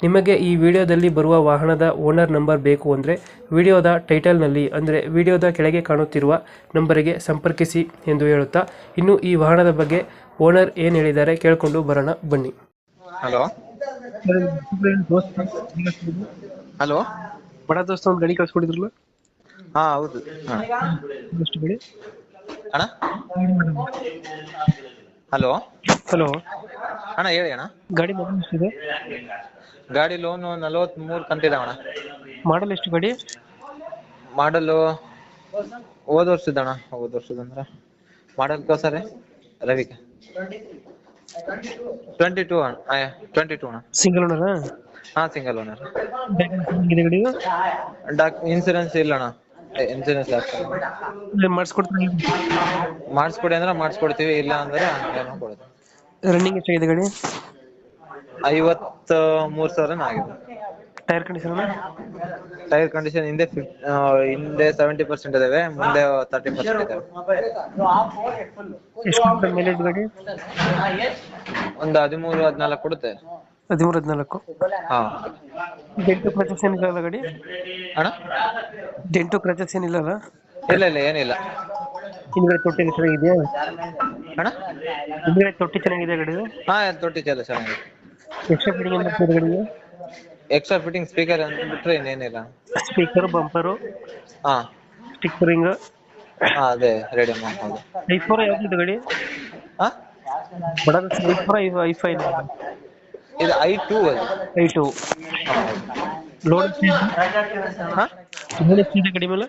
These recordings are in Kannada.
ನಿಮಗೆ ಈ ವಿಡಿಯೋದಲ್ಲಿ ಬರುವ ವಾಹನದ ಓನರ್ ನಂಬರ್ ಬೇಕು ಅಂದರೆ ವಿಡಿಯೋದ ಟೈಟಲ್ನಲ್ಲಿ ಅಂದರೆ ವಿಡಿಯೋದ ಕೆಳಗೆ ಕಾಣುತ್ತಿರುವ ನಂಬರಿಗೆ ಸಂಪರ್ಕಿಸಿ ಎಂದು ಹೇಳುತ್ತಾ ಇನ್ನು ಈ ವಾಹನದ ಬಗ್ಗೆ ಓನರ್ ಏನು ಹೇಳಿದ್ದಾರೆ ಕೇಳಿಕೊಂಡು ಬರೋಣ ಬನ್ನಿ. ಹಲೋ. ಹಲೋ. ಬಡ ದೋಸ್ತ ಒಂದು ಗಾಡಿ ಕಳ್ಸ್ಕೊಡಿದ್ರಲ್ಲ? ಹಾ ಹೌದು. ಹಾ. ಎಷ್ಟು ಗಾಡಿ? ಅಣ್ಣ? ಹಲೋ. ಹಲೋ. ಅಣ್ಣ ಹೇಳಿ ಅಣ್ಣ. ಗಾಡಿ ಲೋನ್ ಎಷ್ಟಿದೆ ಗಾಡಿ ಲೋನ್ ನಲವತ್ತ್ ಮೂರು ಕಂತಿದೆ ಅಣ್ಣ. ಮಾಡಲ್ ಎಷ್ಟು ಗಾಡಿ? ಮಾಡಲು ಹೋದ ವರ್ಷದ ಅಣ್ಣ ಹೋದ ವರ್ಷದ ಅಂದ್ರೆ ಮಾಡಲ್ ಕೋಸರೆ ರವಿಕ. ಟ್ವೆಂಟಿ ಟೂ ಅಣ್ಣ ಟ್ವೆಂಟಿ ಟೂ ಅಣ್ಣ. ಸಿಂಗಲ್ ಓನರ ಹಾ ಸಿಂಗಲ್ ಓನರ್ ಗಾಡಿ ಡಾಕ್ ಇನ್ಸೂರೆನ್ಸ್ ಇಲ್ಲ ಅಣ್ಣ. ಇನ್ಸೂರೆನ್ಸ್ ಆಗ್ತದೆ. ಮಾಡಿಸ್ಕೊಡ್ತೀನಿ. ಮಾಡಿಸ್ಕೊಡಿ ಅಂದ್ರೆ ಮಾಡಿಸ್ಕೊಡ್ತೀವಿ ಇಲ್ಲ ಅಂದ್ರೆ ಏನೋ ಕೊಡ್ತೀವಿ ರನ್ನಿಂಗ್ ಎಷ್ಟಾಗಿದೆ ಗಾಡಿ? ಐವತ್ತ ಮೂರ್ ಸಾವಿರ ಆಗಿದೆ ಟೈರ್ ಕಂಡೀಷನ್ ಟೈರ್ ಕಂಡೀಷನ್ ಹಿಂದೆ ಫಿಫ್- ಹಿಂದೆ ಸೆವೆಂಟಿ ಪರ್ಸೆಂಟ್ ಇದಾವೆ ಮುಂದೆ ತರ್ಟಿ ಪರ್ಸೆಂಟ್ ಇದಾವೆ. ಎಷ್ಟು ಮೈಲೇಜ್ ಗಾಡಿ? ಒಂದು ಹದಿಮೂರು ಹದಿನಾಲ್ಕು ಕೊಡುತ್ತೆ. ಹದಿಮೂರು ಹದಿನಾಲ್ಕು. ಹಾ. ಡೆಂಟು ಕ್ರಚಸ್ ಏನಿಲ್ಲ ಗಾಡಿ? ಅಣ್ಣ? ಡೆಂಟು ಕ್ರಚಸ್ ಏನಿಲ್ಲ ಅಲ್ಲ? ಇಲ್ಲ ಇಲ್ಲ ಏನಿಲ್ಲ. ಹಿಂದ್ಗಡೆ ತೊಟ್ಟಿ ಚೆನ್ನಾಗಿದೆಯಾ? ಅಣ್ಣ? ಹಿಂದ್ಗಡೆ ತೊಟ್ಟಿ ಚೆನ್ನಾಗಿದೆ ಗಾಡಿ ಹಾ ತೊಟ್ಟಿ ಚಲ ಚೆನ್ನಾಗಿದೆ. ಎಕ್ಸ್ಟ್ರಾ ಫಿಟ್ಟಿಂಗ್ ಏನು ಬರ್ತಿದೆ ಗಾಡಿಗೆ? ಎಕ್ಸ್ಟ್ರಾ ಫಿಟ್ಟಿಂಗ್ ಸ್ಪೀಕರ್ ಅಂತ ಬಿಟ್ರೆ ಇನ್ನೇನಿಲ್ಲ. ಸ್ಪೀಕರ್ ಬಂಪರು ಹಾ. ಸ್ಟಿಕ್ಕರಿಂಗ್ ಹಾ ಅದೇ ರೆಡಿ ಮಾಡ್ಬೋದು ಐ ಫೋರ್ ಯಾವ್ದು ಗಾಡಿ? ಹಾ? ಬಡದ I four I I five ಇದು I two I two. Load ಹಾ? ಲೋಡ್ ಎಷ್ಟಿದೆ ಗಾಡಿ ಮೇಲೆ?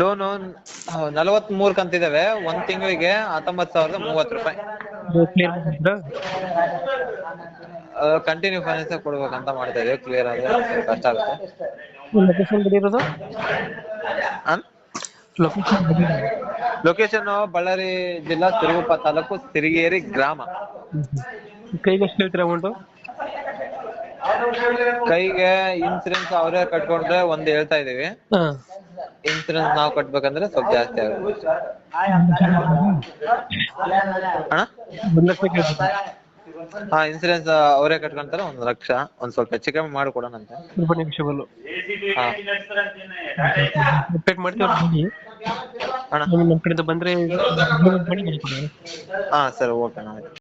ಲೋನು ನಲವತ್ತ್ ಮೂರು ಕಂತಿದಾವೆ ಒಂದ್ ತಿಂಗಳಿಗೆ ಹತ್ತೊಂಬತ್ ಸಾವಿರದ ಮೂವತ್ತು ರೂಪಾಯಿ. ಕಂಟಿನ್ಯೂ ಫೈನಾನ್ಸ್ ಕೊಡ್ಬೇಕಂತ ಮಾಡ್ತಾ ಇದೀವಿ. ಕ್ಲಿಯರ್ ಆದ್ರೆ ಕಷ್ಟ ಆಗುತ್ತೆ. ಲೊಕೇಶನ್ ಬಳ್ಳಾರಿ ಜಿಲ್ಲಾ ಸಿರುಗುಪ್ಪ ತಾಲೂಕು ಸಿರಿಗೇರಿ ಗ್ರಾಮ. ಕೈಗೆ ಎಷ್ಟು ಹೇಳ್ತೀರಾ ಅಮೌಂಟು ಕೈಗೆ ಇನ್ಸೂರೆನ್ಸ್ ಅವರೇ ಕಟ್ಕೊಂಡ್ರೆ ಒಂದ್ ಹೇಳ್ತಾ ಇದೀವಿ ಇನ್ಸೂರೆನ್ಸ್ ನಾವು ಕಟ್ಬೇಕಂದ್ರೆ ಸ್ವಲ್ಪ ಜಾಸ್ತಿ ಆಗುತ್ತೆ. ಹಾ ಇನ್ಸೂರೆನ್ಸ್ ಅವರೇ ಕಟ್ಕೊಂತಾರೆ ಒಂದ್ ಲಕ್ಷ ಒಂದ್ ಸ್ವಲ್ಪ ಹೆಚ್ಚು ಕಮ್ಮಿ ಮಾಡಿಕೊಡೋಣಂತೆ ಸ್ವಲ್ಪ ನಿಮಿಷಗಳು ಮಾಡ್ತೀವಿ ಅಣ್ಣ? ನಮ್ಮ ಕಡೆಯಿಂದ ಬಂದ್ರೆ ಹಾ ಸರಿ ಓಕೆ ಆಯ್ತು.